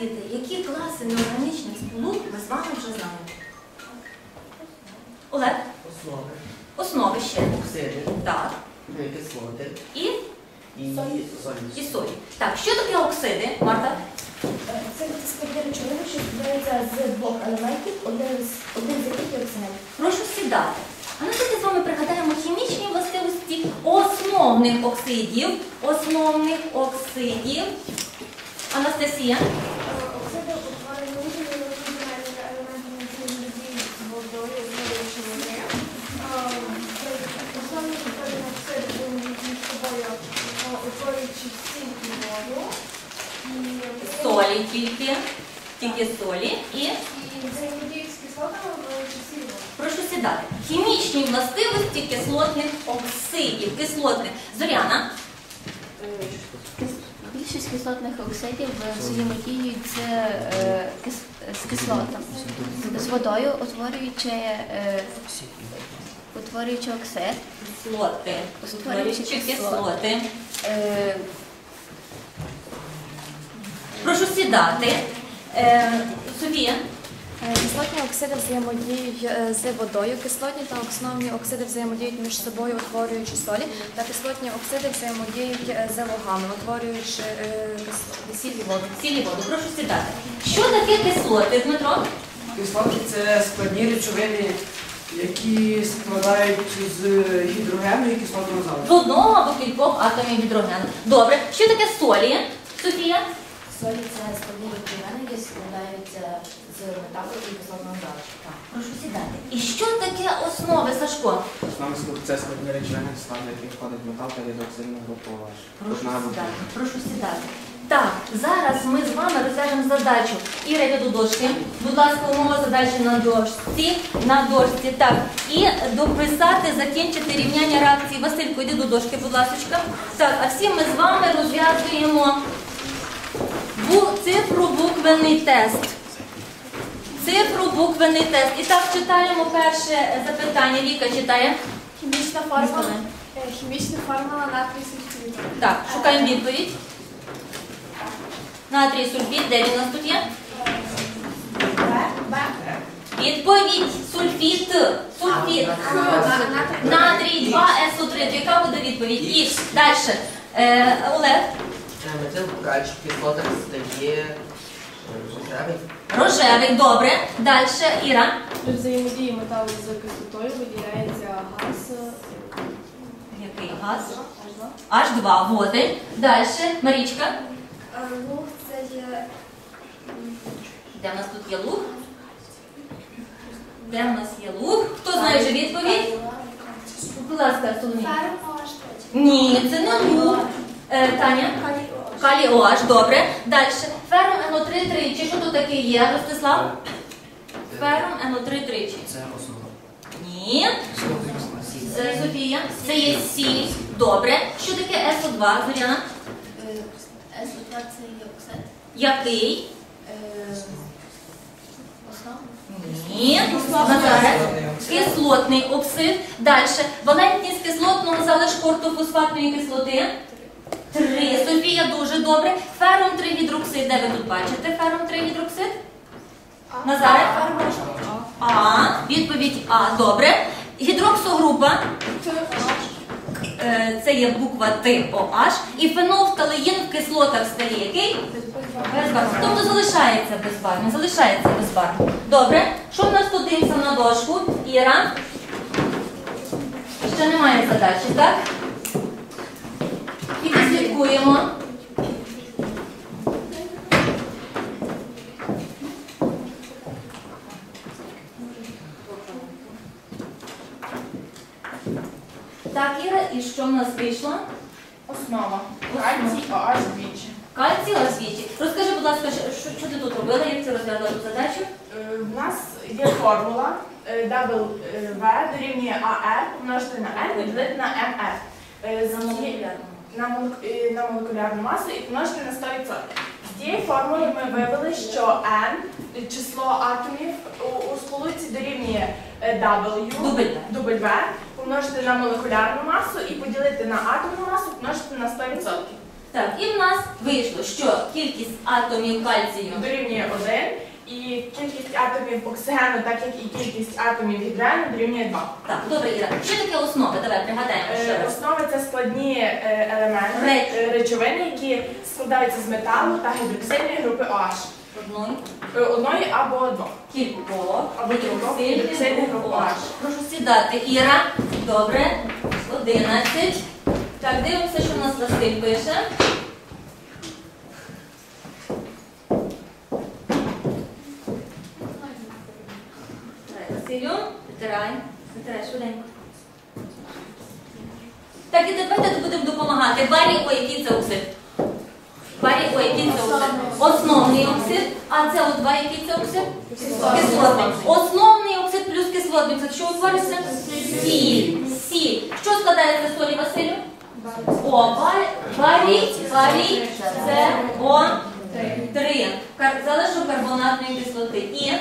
діти, які класи неорганічних сполук ми з вами вже знаємо? Олег, Основи, основи ще. оксиди, Так. кислоти І, і і солі. солі. Так, що таке оксиди, Марта? Це складні речовини, що складаються з двох елементів, один з один з яких є оксиген. Прошу сідати. А ну давайте з вами пригадаємо хімічні властивості основних оксидів. Основних оксидів. Анастасія. Оксиди утворені різними розрізненими елементами взаємодії з водою, з речовини. Основні складні оксиди взаємодіють між собою, е, утворюючи сіль і воду. І- Солі тільки. Тільки солі. І взаємодіють з кислотами, прошу сідати. Хімічні властивості кислотних оксидів. Кислотних. Зоряна. Більшість кислотних оксидів взаємодіють з, е, кис- з кислотом, з водою, утворюючи, е, утворюючи оксид. Кислоти. Утворюючи кислоти. кислоти. Е, Прошу сідати. Е, Софія. Е, Кислотні оксиди взаємодіють е, з водою, кислотні та основні оксиди взаємодіють між собою, утворюючи солі, та кислотні оксиди взаємодіють з лугами, утворюючи сіль і воду. Сілі воду. Прошу сідати. Що таке кислоти, Дмитро? Кислоти це складні речовини, які складають з гідрогену і кислотного З залишку. одного або кількох атомів гідрогену. Добре. Що таке солі? Софія? Солі це складні які складаються з металу і кислотного залишку. Прошу сідати. І що таке основи, Сашко? Склад- це складні речовини, в склад яких входить метал та гідроксидна група OH. Прошу сідати. Прошу сідати. Так, зараз ми з вами розв'яжемо задачу. Іра, до дошки. Будь ласка, умова задачі на дошці. На дошці. Так. І дописати, закінчити рівняння реакції. Василько, йди до дошки, будь ласка. Так, а всі ми з вами розв'язуємо бу- цифру тест. Цифробуквений тест. І так читаємо перше запитання. Віка читає. Хімічна формула, е, хімічна формула натрій сульфіду. Так, шукаємо відповідь. Натрій сульфід, де він у нас тут є? Б. Відповідь сульфід. Сульфід. Натрій 2 СО3. Яка буде відповідь? Х. Далі. Е, Олег. Метил каль в кислотах стає рожевий. Рожевий. Добре. Далі. Іра. При взаємодії металу з кислотою виділяється газ Який газ? H2. Води. Далі. Марічка. Луг це є Де в нас тут є луг? Де в нас є луг? Хто знає вже відповідь? Будь ласка, Соломія. Ні, це не луг. Е, Таня? Калій OH, добре. Далі. Ферум НО3 тричі. Що тут таке є, Ростислав? Ферум НО3 тричі. Це основа. Ні. Е, Софія. Це є сіль. Добре. Що таке СО2, Зоряна? е, СО2 це є оксид. Який? Е, Ні. Назаре. Кислотний оксид. Далі. Валентність кислотного залишку ортофосфатної кислоти. Три. Софія дуже добре. Ферум 3 гідроксид. Де ви тут бачите? Ферум 3 гідроксид? Назаре? А. Відповідь А. Добре. Гідроксогрупа. Е, Це є буква Т OH. І фенолфталеїн в кислотах стає який? Безбарвний. Тобто залишається безбарвним. Залишається безбарвним. Добре. Що в нас тут дивимося на дошку? Іра? Ще немає задачі, так? Слідкуємо. Так, Іра, і що в нас вийшло? Основа. Кальцій OH двічі. Кальцій. Розкажи, будь ласка, що, що ти тут робила, як ти розв'язала цю задачу? Е, В нас є формула е, W дорівнює AR помножити на N поділити на MR. Е, з цієї- на, е, на молекулярну масу і помножити на 100%. З цієї формули ми вивели, що N, е, число атомів у, сполуці дорівнює е, W. W, помножити на молекулярну масу і поділити на атомну масу, помножити на 100%. Так, і в нас вийшло, що кількість атомів кальцію дорівнює 1, і кількість атомів оксигену, так як і кількість атомів гідроgeну, дорівнює 2. Так, добре, Іра. Що таке основи? Давай пригадаємо ще Е, раз. Основи це складні е, елементи, Реч- е, речовини, які складаються з металу та гідроксильної групи OH. Одної, Е, Одної або двох. кількох, Або кількох гідроксильних груп OH. Прошу сідати. Іра. Добре. 11. Так, дивимося, що у нас Василь пише. Василю, витирай. Витирай швиденько. Так, і давайте будемо допомагати. Барі, ой, який це оксид? Барі, ой, який це оксид? Основний оксид. А це от два, який це оксид? Кислотний. Основний оксид плюс кислотний. Це що утворюється? Сіль. Сіль. Що складається з солі, Василю? О, барі, барі, барі, це О, три. Залишок карбонатної кислоти. І